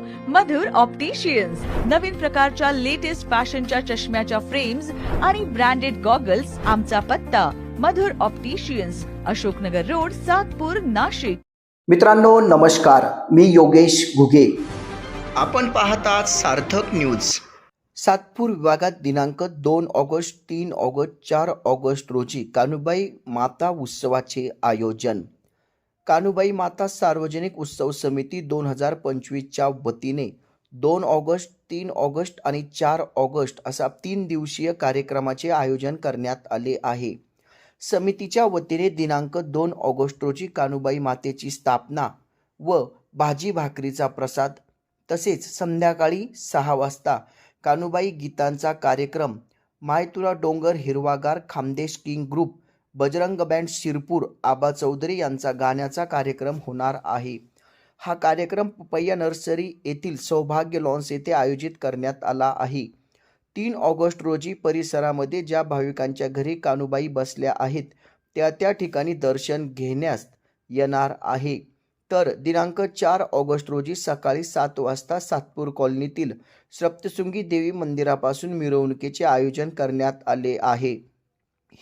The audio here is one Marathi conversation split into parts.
मधुर ऑप्टिशियन्स नवीन प्रकारच्या लेटेस्ट फॅशनच्या चष्म्याच्या फ्रेम्स आणि ब्रँडेड गॉगल्स आमचा पत्ता. Madhur opticians Ashoknagar road Satpur Nashik. मित्रांनो नमस्कार. मी योगेश घुगे. आपण पाहतात सार्थक न्यूज सातपूर विभागात दिनांक दोन ऑगस्ट तीन ऑगस्ट चार ऑगस्ट रोजी कानुबाई माता उत्सवाचे आयोजन. कानुबाई माता सार्वजनिक उत्सव समिती दोन हजार पंचवीसच्या वतीने दोन ऑगस्ट तीन ऑगस्ट आणि चार ऑगस्ट असा तीन दिवसीय कार्यक्रमाचे आयोजन करण्यात आले आहे. समितीच्या वतीने दिनांक दोन ऑगस्ट रोजी कानुबाई मातेची स्थापना व भाजी भाकरीचा प्रसाद तसेच संध्याकाळी सहा वाजता कानुबाई गीतांचा कार्यक्रम माय तुला डोंगर हिरवागार Khandesh king group Bajrang band Shirpur Aba Choudhary यांचा गाण्याचा कार्यक्रम होणार आहे. हा कार्यक्रम पपैया नर्सरी येथील सौभाग्य लॉन्स येथे आयोजित करण्यात आला आहे. तीन ऑगस्ट रोजी परिसरामध्ये ज्या भाविकांच्या घरी कानुबाई बसल्या आहेत त्या त्या ठिकाणी दर्शन घेण्यास येणार आहे. तर दिनांक चार ऑगस्ट रोजी सकाळी सात वाजता सातपूर कॉलनीतील सप्तशृंगी देवी मंदिरापासून मिरवणुकीचे आयोजन करण्यात आले आहे.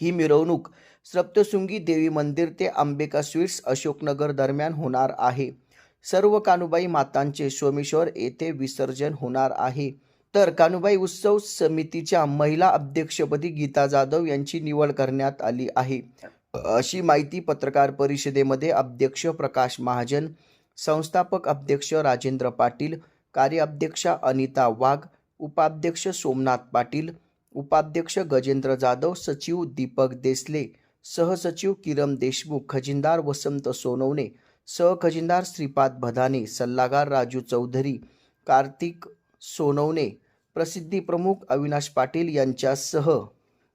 ही मिरवणूक सप्तशृंगी देवी मंदिर ते अंबिका स्वीट्स अशोकनगर दरम्यान होणार आहे. सर्व कानुबाई मातांचे सोमेश्वर येथे विसर्जन होणार आहे. तर कानुबाई उत्सव समितीच्या महिला अध्यक्षपदी गीता जाधव यांची निवड करण्यात आली आहे. अशी माहिती पत्रकार परिषदेमध्ये अध्यक्ष प्रकाश महाजन संस्थापक अध्यक्ष राजेंद्र पाटील कार्याध्यक्षा अनिता वाघ उपाध्यक्ष सोमनाथ पाटील उपाध्यक्ष गजेंद्र जाधव सचिव दीपक देसले सहसचिव किरण देशमुख खजिनदार वसंत सोनवणे सहखजिनदार श्रीपाद भदाने सल्लागार राजू चौधरी कार्तिक सोनवणे प्रसिद्धी प्रमुख अविनाश पाटील यांच्यासह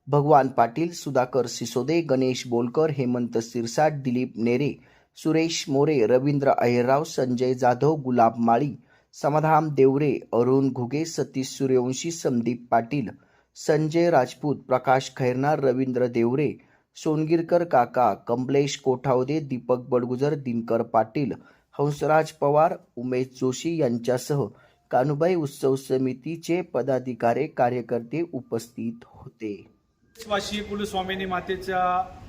भगवान पाटील सुधाकर सिसोदे गणेश बोलकर हेमंत सिरसाट दिलीप नेरे सुरेश मोरे रवींद्र अहिरराव संजय जाधव गुलाब माळी समाधान देवरे अरुण घुगे सतीश सूर्यवंशी संदीप पाटील संजय राजपूत प्रकाश खैरनार रवींद्र देवरे सोनगिरकर काका कमलेश कोठावदे दीपक बडगुजर दिनकर पाटील हंसराज पवार उमेश जोशी यांच्यासह कानुबाई उत्सव समितीचे पदाधिकारी कार्यकर्ते उपस्थित होते. वाशी कुलस्वामिनी मातेच्या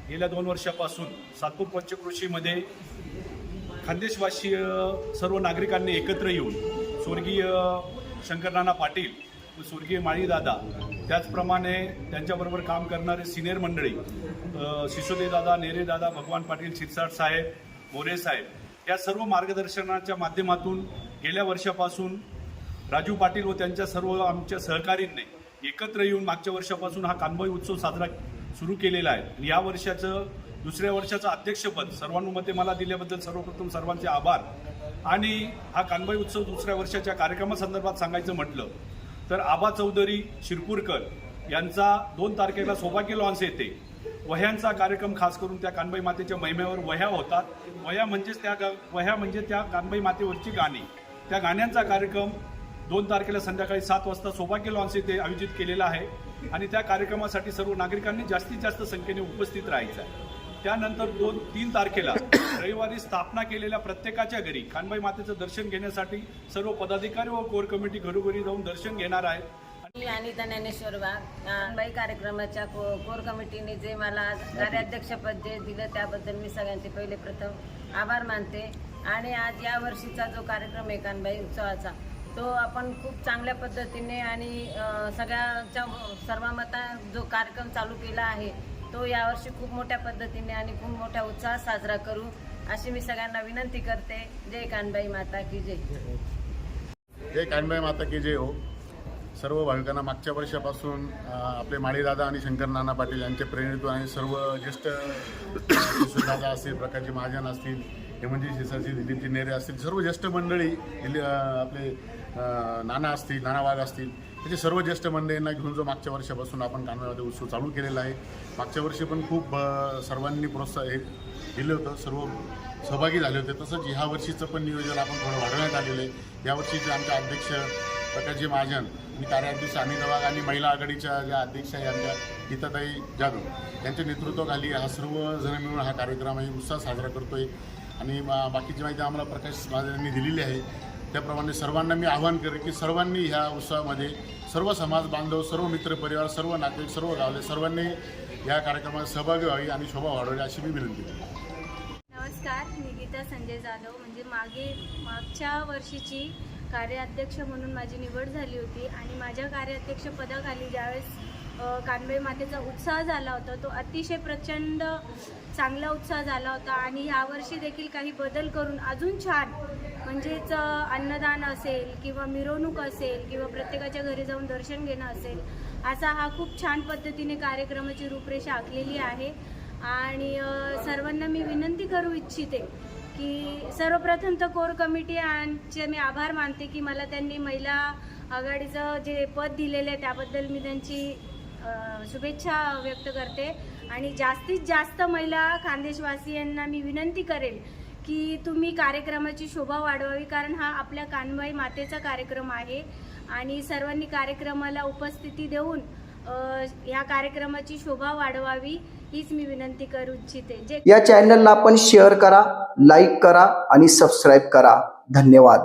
गेल्या दोन वर्षापासून सातपूर पंचकृषीमध्ये खानदेशवासीय सर्व नागरिकांनी एकत्र येऊन स्वर्गीय शंकरनाना पाटील स्वर्गीय माळीदादा त्याचप्रमाणे त्यांच्याबरोबर काम करणारे सिनियर मंडळी दादा नेरे नेरेदादा भगवान पाटील शिरसाट साहेब मोरे साहेब या सर्व मार्गदर्शनाच्या माध्यमातून गेल्या वर्षापासून राजू पाटील व त्यांच्या सर्व आमच्या सहकारींनी एकत्र येऊन मागच्या वर्षापासून हा कानबाई उत्सव साजरा सुरू केलेला आहे. आणि या वर्षाचं दुसऱ्या वर्षाचं अध्यक्षपद सर्वानुमते मला दिल्याबद्दल सर्वप्रथम सर्वांचे आभार. आणि हा कानबाई उत्सव दुसऱ्या वर्षाच्या कार्यक्रमासंदर्भात सांगायचं म्हटलं तर आबा चौधरी शिरपूरकर यांचा दोन तारखेला सौभाग्य लॉन्स येते. वह्यांचा कार्यक्रम खास करून त्या कानबाई मातेच्या महिमेवर वह्या होतात. वह्या म्हणजेच त्या गा- वह्या म्हणजे त्या कानबाई मातेवरची गाणी. त्या गाण्यांचा कार्यक्रम दोन तारखेला संध्याकाळी सात वाजता सौभाग्य लॉन्स येथे आयोजित केलेला आहे. आणि त्या कार्यक्रमासाठी सर्व नागरिकांनी जास्तीत जास्त संख्येने उपस्थित राहायचं आहे. त्यानंतर दोन तीन तारखेला रविवारी स्थापना केलेल्या प्रत्येकाच्या घरी खानबाई मातेचं दर्शन घेण्यासाठी सर्व पदाधिकारी व कोर कमिटी घरोघरी जाऊन दर्शन घेणार आहेत. मी अनिता ज्ञानेश्वर बाग बाई कार्यक्रमाच्या को कोर कमिटीने जे मला आज कार्याध्यक्षपद जे दिलं त्याबद्दल मी सगळ्यांचे पहिले प्रथम आभार मानते. आणि आज या वर्षीचा जो कार्यक्रम आहे कानबाई उत्सवाचा तो आपण खूप चांगल्या पद्धतीने आणि सगळ्याच्या सर्वांमता जो कार्यक्रम चालू केला आहे तो यावर्षी खूप मोठ्या पद्धतीने आणि खूप मोठ्या उत्साहात साजरा करू अशी मी सगळ्यांना विनंती करते. जय कानबाई माता की जय. जय कानबाई माता की जय हो. सर्व भाविकांना मागच्या वर्षापासून आपले माळीदादा आणि शंकर नाना पाटील यांचे प्रेरित आणि सर्व ज्येष्ठ दादा असतील प्रकाशजी महाजन असतील हेमंतजी शिसाजी दिलीपजी नेरे असतील सर्व ज्येष्ठ मंडळी आपले नाना असतील नाना वाघ असतील त्याचे सर्व ज्येष्ठ मंडळींना घेऊन जो मागच्या वर्षापासून आपण कानव्यामध्ये उत्सव चालू केलेला आहे मागच्या वर्षी पण खूप सर्वांनी प्रोत्साह हे दिलं होतं सर्व सहभागी झाले होते. तसंच ह्या वर्षीचं पण नियोजन आपण थोडं वाढवण्यात आलेलं आहे. यावर्षी जे आमचे अध्यक्ष प्रकाशजी महाजन आणि कार्याध्यक्ष अनिल वाघ आणि महिला आघाडीच्या ज्या अध्यक्ष आहे आमच्या गीताताई जाधव यांच्या नेतृत्वाखाली हा सर्व जण मिळून हा कार्यक्रम आहे. उत्साह साजरा करतो आहे आणि बा- बाकीची माहिती आम्हाला प्रकाश महाजन यांनी दिलेली आहे. त्याप्रमाणे सर्वांना मी आवाहन करेन की सर्वांनी ह्या उत्सवामध्ये सर्व समाज बांधव सर्व मित्रपरिवार सर्व नागरिक सर्व गावले सर्वांनी या कार्यक्रमात सहभागी व्हावी आणि शोभा वाढवावी अशी मी विनंती नमस्कार मी गीता संजय जाधव. म्हणजे मागे मागच्या वर्षीची कार्याध्यक्ष म्हणून माझी निवड झाली होती आणि माझ्या कार्याध्यक्ष पदाखाली ज्यावेळेस कानबाई मातेचा उत्साह झाला होता तो अतिशय प्रचंड चांगला उत्साह झाला होता आणि यावर्षी देखील काही बदल करून अजून छान म्हणजेच अन्नदान असेल किंवा मिरवणूक असेल किंवा प्रत्येकाच्या घरी जाऊन दर्शन घेणं असेल असा हा खूप छान पद्धतीने कार्यक्रमाची रूपरेषा आखलेली आहे. आणि सर्वांना मी विनंती करू इच्छिते की सर्वप्रथम तर कोर कमिटी यांचे मी आभार मानते की मला त्यांनी महिला आघाडीचं जे पद दिलेलं आहे त्याबद्दल मी त्यांची शुभेच्छा व्यक्त करते. आणि जास्तीत जास्त महिला खानदेशवासियांना मी विनंती करेल की तुम्ही कार्यक्रमाची शोभा वाढवावी कारण हा आपल्या कानबाई मातेचा कार्यक्रम आहे. आणि सर्वांनी कार्यक्रमाला उपस्थिती देऊन या कार्यक्रमाची शोभा वाढवावी हीच मी विनंती करू इच्छिते. जे या चॅनलला आपण शेअर करा लाईक करा आणि सबस्क्राईब करा. धन्यवाद.